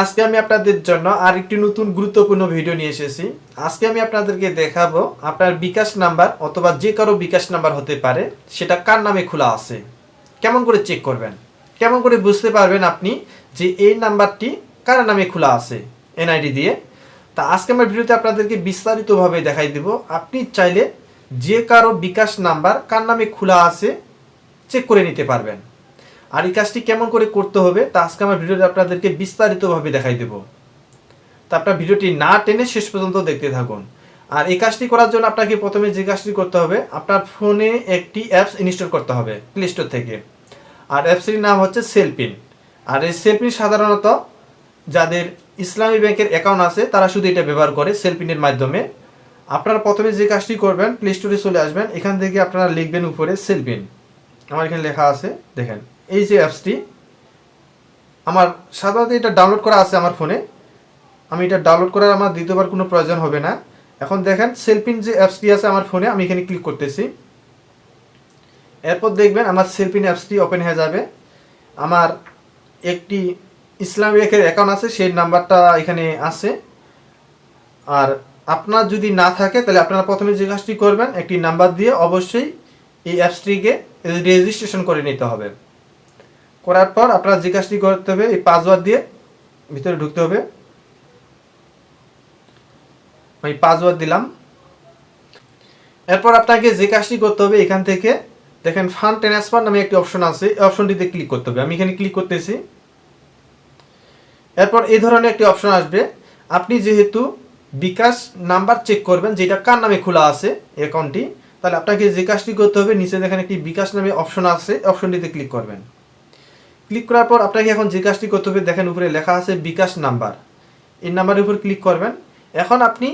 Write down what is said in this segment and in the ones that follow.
আজকে আমি আপনাদের জন্য আরেকটি নতুন গুরুত্বপূর্ণ ভিডিও নিয়ে এসেছি। আজকে আমি আপনাদেরকে দেখাবো আপনার বিকাশ নাম্বার অথবা যে কারও বিকাশ নাম্বার হতে পারে, সেটা কার নামে খোলা আছে। কেমন করে চেক করবেন? কেমন করে বুঝতে পারবেন আপনি যে এই নাম্বারটি কার নামে খোলা আছে এনআইডি দিয়ে? তা আজকে আমার ভিডিওতে আপনাদেরকে বিস্তারিতভাবে দেখাই দেব। আপনি চাইলে যে কারও বিকাশ নাম্বার কার নামে খোলা আছে চেক করে নিতে পারবেন। আর এই কাজটি কেমন করে করতে হবে তা আজকে আমার ভিডিওতে আপনাদেরকে বিস্তারিতভাবে দেখাই দেব। তা আপনার ভিডিওটি না টেনে শেষ পর্যন্ত দেখতে থাকুন। আর এই কাজটি করার জন্য আপনাকে প্রথমে যে কাজটি করতে হবে, আপনার ফোনে একটি অ্যাপস ইনস্টল করতে হবে প্লে স্টোর থেকে। আর অ্যাপসটির নাম হচ্ছে সেলপিন আর এই সেলপিন সাধারণত যাদের ইসলামী ব্যাংকের অ্যাকাউন্ট আছে, তারা শুধু এটা ব্যবহার করে সেলপিনের মাধ্যমে। আপনারা প্রথমে যে কাজটি করবেন প্লে স্টোরে চলে আসবেন। এখান থেকে আপনারা লিখবেন উপরে সেলপিন আমার এখানে লেখা আছে, দেখেন। এই যে অ্যাপসটি আমার সাধারণত এটা ডাউনলোড করা আছে আমার ফোনে আমি এটা ডাউনলোড করার আমার দ্বিতীয়বার কোনো প্রয়োজন হবে না। এখন দেখেন সেলফিন যে অ্যাপসটি আছে আমার ফোনে আমি এখানে ক্লিক করতেছি। এরপর দেখবেন আমার সেলফিন অ্যাপসটি ওপেন হয়ে যাবে। আমার একটি ইসলাম ব্যাংকের অ্যাকাউন্ট আছে, সেই নাম্বারটা এখানে আছে। আর আপনার যদি না থাকে, তাহলে আপনারা প্রথমে যে কাজটি করবেন, একটি নাম্বার দিয়ে অবশ্যই এই অ্যাপসটিকে রেজিস্ট্রেশন করে নিতে হবে। করার পর আপনার কাজটি করতে হবে, এই পাসওয়ার্ড দিয়ে ভিতরে ঢুকতে হবে। আমি পাসওয়ার্ড দিলাম। এরপর আপনাকে যে কাজটি করতে হবে এখান থেকে, দেখেন ফান্ড ট্রান্সফার নামে একটি অপশন আছে, এই অপশনটিতে ক্লিক করতে হবে। আমি এখানে ক্লিক করতেছি। এরপর এই ধরনের একটি অপশন আসবে। আপনি যেহেতু বিকাশ নাম্বার চেক করবেন, যেটা কার নামে খোলা আছে অ্যাকাউন্টটি তাহলে আপনাকে যে কাজটি করতে হবে, নিচে দেখেন একটি বিকাশ নামে অপশন আছে অপশনটিতে ক্লিক করবেন। ক্লিক করার পর আপনাকে এখন যে কাজটি করতে হবে, দেখেন উপরে লেখা আছে বিকাশ নাম্বার। এই নাম্বারের উপর ক্লিক করবেন। এখন আপনি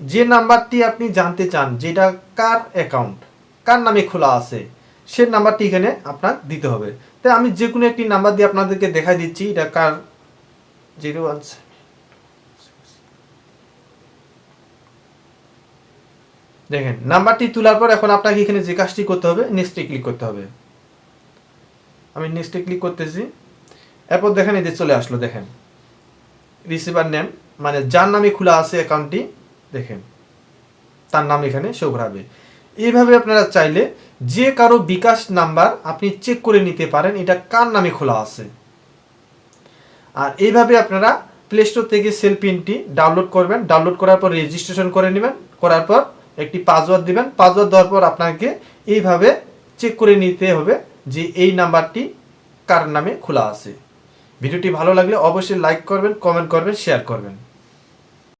যে নাম্বারটি আপনি জানতে চান, যেটা কার অ্যাকাউন্ট, কার নামে খোলা আছে, সে নাম্বারটি এখানে আপনার দিতে হবে। তাই আমি যে কোনো একটি নাম্বার দিয়ে আপনাদেরকে দেখাই দিচ্ছি, এটা কার জিরো ওয়ান দেখেন, নাম্বারটি তোলার পর এখন আপনাকে এখানে যে কাজটি করতে হবে নেক্সটে ক্লিক করতে হবে। আমি নেক্সটে ক্লিক করতেছি। এরপর দেখেন যে চলে আসলো, দেখেন। রিসিভার নেম মানে যার নামে খোলা আছে অ্যাকাউন্টটি দেখেন। তার নাম এখানে শো করাবে। এইভাবে আপনারা চাইলে যে কারও বিকাশ নাম্বার আপনি চেক করে নিতে পারেন, এটা কার নামে খোলা আছে। আর এইভাবে আপনারা প্লে স্টোর থেকে সেল পিনটি ডাউনলোড করবেন। ডাউনলোড করার পর রেজিস্ট্রেশন করে নেবেন। করার পর একটি পাসওয়ার্ড দিবেন। পাসওয়ার্ড দেওয়ার পর আপনাকে এইভাবে চেক করে নিতে হবে। যে এই নাম্বারটি কার নামে খোলা আছে। ভিডিওটি ভালো লাগলে অবশ্যই লাইক করবেন কমেন্ট করবেন শেয়ার করবেন।